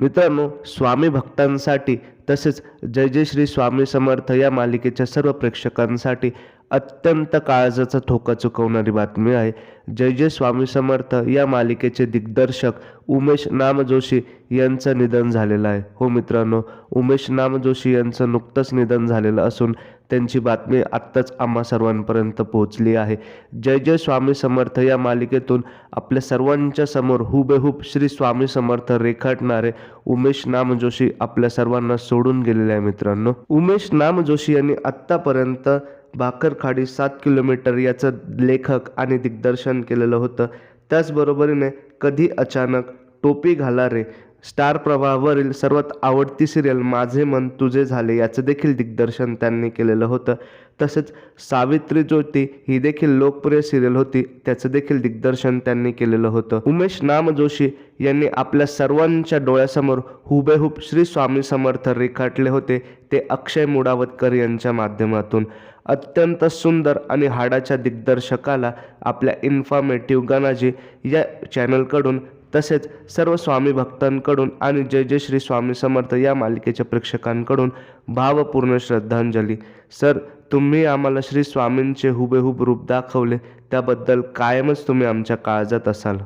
मित्रांनो स्वामी भक्तांसाठी तसेच जय जय श्री स्वामी समर्थ या मालिकेच्या सर्व प्रेक्षकांसाठी अत्यंत काळजाचा ठोका चुकवणारी बातमी आहे. जय जय स्वामी समर्थ. या मालिकेचे दिग्दर्शक उमेश नाम जोशी यांचं निधन झालेलं आहे. हो मित्रांनो उमेश नाम जोशी यांचं नुकतंच निधन झालेलं असून त्यांची बातमी आत्ताच आम्हा सर्वांपर्यंत पोहोचली आहे. जय जय स्वामी समर्थ. या मालिकेतून आपल्या सर्वांच्या समोर हुबेहूब श्री स्वामी समर्थ रेखाटणारे उमेश नाम जोशी आपल्या सर्वांना सोडून गेलेले आहे मित्रांनो. उमेश नाम जोशी यांनी आत्तापर्यंत भाकरखाडी सात किलोमीटर याचं लेखक आणि दिग्दर्शन केलेलं होतं. त्याचबरोबरीने कधी अचानक टोपी घाला रे. स्टार प्रवाहावरील सर्वात आवडती सिरियल माझे मन तुझे झाले याचं देखील दिग्दर्शन त्यांनी केलेलं होतं. तसेच सावित्री ज्योती ही देखील लोकप्रिय सिरियल होती त्याचं देखील दिग्दर्शन त्यांनी केलेलं होतं. उमेश नाम जोशी यांनी आपल्या सर्वांच्या डोळ्यासमोर हुबेहूब श्री स्वामी समर्थ रेखाटले होते ते अक्षय मुडावतकर यांच्या माध्यमातून. अत्यंत सुंदर आणि हाडाच्या दिग्दर्शकाला आपल्या इन्फॉर्मेटिव्ह गणाजी या चॅनलकडून तसेच सर्व स्वामी भक्तांकडून आणि जय जय श्री स्वामी समर्थ या मालिकेच्या प्रेक्षकांकडून भावपूर्ण श्रद्धांजली. सर तुम्ही आम्हाला श्री स्वामींचे हुबेहूब रूप दाखवले. त्याबद्दल कायमच तुम्ही आमच्या काळजात असाल.